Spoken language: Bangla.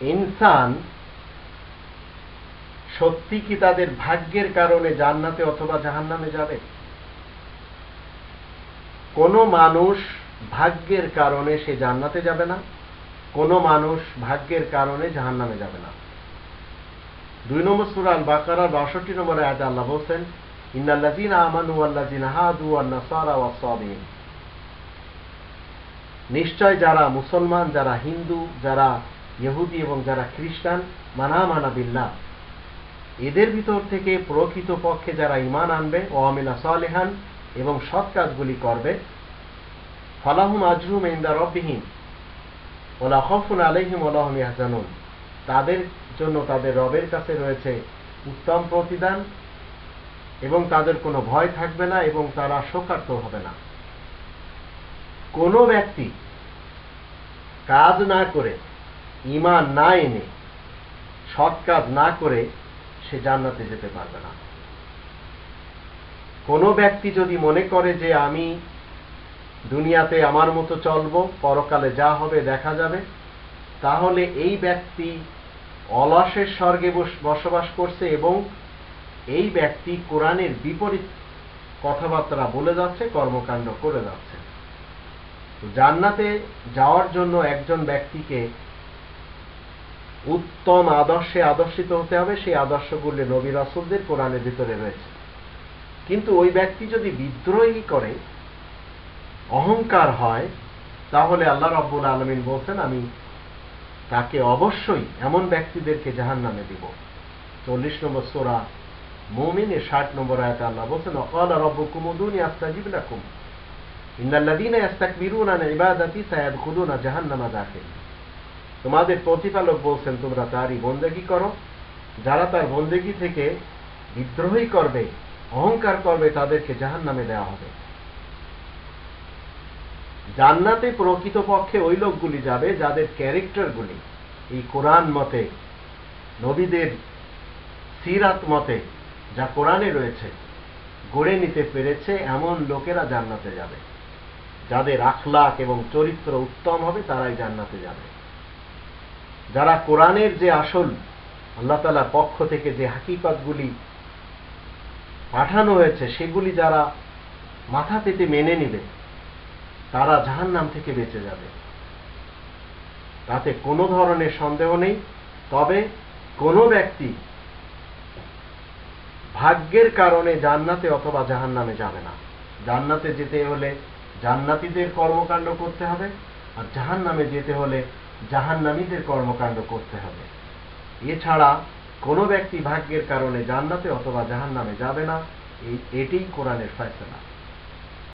ইনসান সত্যি কি তাদের ভাগ্যের কারণে জান্নাতে অথবা জাহান্নামে যাবে? কোন মানুষ ভাগ্যের কারণে সে জান্নাতে যাবে না, কোন মানুষ ভাগ্যের কারণে জাহান্নামে যাবে না। দুই নম্বর সুরাল বাকারা বাষট্টি নম্বর আয়াতে আল্লাহ বলছেন ইন্নাল্লাযীনা আমানু ওয়াল্লাযীনা হাদু ওয়ান নাসারা ওয়াস-সাবিন নিশ্চয় যারা মুসলমান, যারা হিন্দু, যারা ইহুদি এবং যারা খ্রিস্টান মানা মানা বিল্লাহ, এদের ভিতর থেকে প্রকৃত পক্ষে যারা ইমান আনবে, ও আমিলা সালেহান, এবং সৎ কাজগুলি করবে, ফলাহুম আজরুম ইন্দা রব্বিহীন ওলা খফুন আলহিম ওলাহম ইয়াহজানুন। তাদের জন্য তাদের রবের কাছে রয়েছে উত্তম প্রতিদান এবং তাদের কোনো ভয় থাকবে না এবং তারা শোকার্ত হবে না। কোনো ব্যক্তি কাজ না করে ইমান না এনে, সৎ কাজ না করে, সে জান্নাতে যেতে পারবে না। কোনো ব্যক্তি যদি মনে করে যে আমি দুনিয়াতে আমার মতো চলবো, পরকালে যা হবে দেখা যাবে, তাহলে এই ব্যক্তি অলসের স্বর্গে বসবাস করছে এবং এই ব্যক্তি কোরআনের বিপরীত কথাবার্তা বলে যাচ্ছে, কর্মকাণ্ড করে যাচ্ছে। জান্নাতে যাওয়ার জন্য একজন ব্যক্তিকে উত্তম আদর্শে আদর্শিত হতে হবে, সেই আদর্শগুলি নবী রাসুলদের কোরআনের ভিতরে রয়েছে। কিন্তু ওই ব্যক্তি যদি বিদ্রোহী করে, অহংকার হয়, তাহলে আল্লাহ রব্বুল আলমিন বলছেন, আমি তাকে অবশ্যই এমন ব্যক্তিদেরকে জাহান নামে দিব। চল্লিশ নম্বর সোরা ষাট নম্বর আল্লাহ বলছেন আস্তাজিব ইবাদাতি তোমাদের প্রতিপালক বলছেন, তোমরা তারই বন্দেগী করো। যারা তার বন্দেগী থেকে বিদ্রোহী করবে, অহংকার করবে, তাদেরকে জাহান নামে দেওয়া হবে। জান্নাতে প্রকৃতপক্ষে ওই লোকগুলি যাবে যাদের ক্যারেক্টারগুলি এই কোরআন মতে, নবীদের সিরাত মতে যা কোরআনে রয়েছে, গড়ে নিতে পেরেছে এমন লোকেরা জান্নাতে যাবে। যাদের আখলাক এবং চরিত্র উত্তম হবে, তারাই জান্নাতে যাবে। যারা কোরআনের যে আসল, আল্লাহ তালার পক্ষ থেকে যে হাকিকতগুলি পাঠানো হয়েছে, সেগুলি যারা মাথা পেতে মেনে নিবে, তারা জাহান নাম থেকে বেঁচে যাবে। তাতে কোনো ধরনের সন্দেহ নেই। তবে কোনো ব্যক্তি ভাগ্যের কারণে জান্নাতে অথবা জাহান নামে যাবে না। জান্নাতে যেতে হলে জান্নাতিদের কর্মকাণ্ড করতে হবে আর জাহান নামে যেতে হলে জাহান্নামীদের কর্মকাণ্ড করতে হবে। এছাড়া কোনো ব্যক্তি ভাগ্যের কারণে জান্নাতে অথবা জাহান নামে যাবে না, এই এটিই কোরআনের ফয়সলা।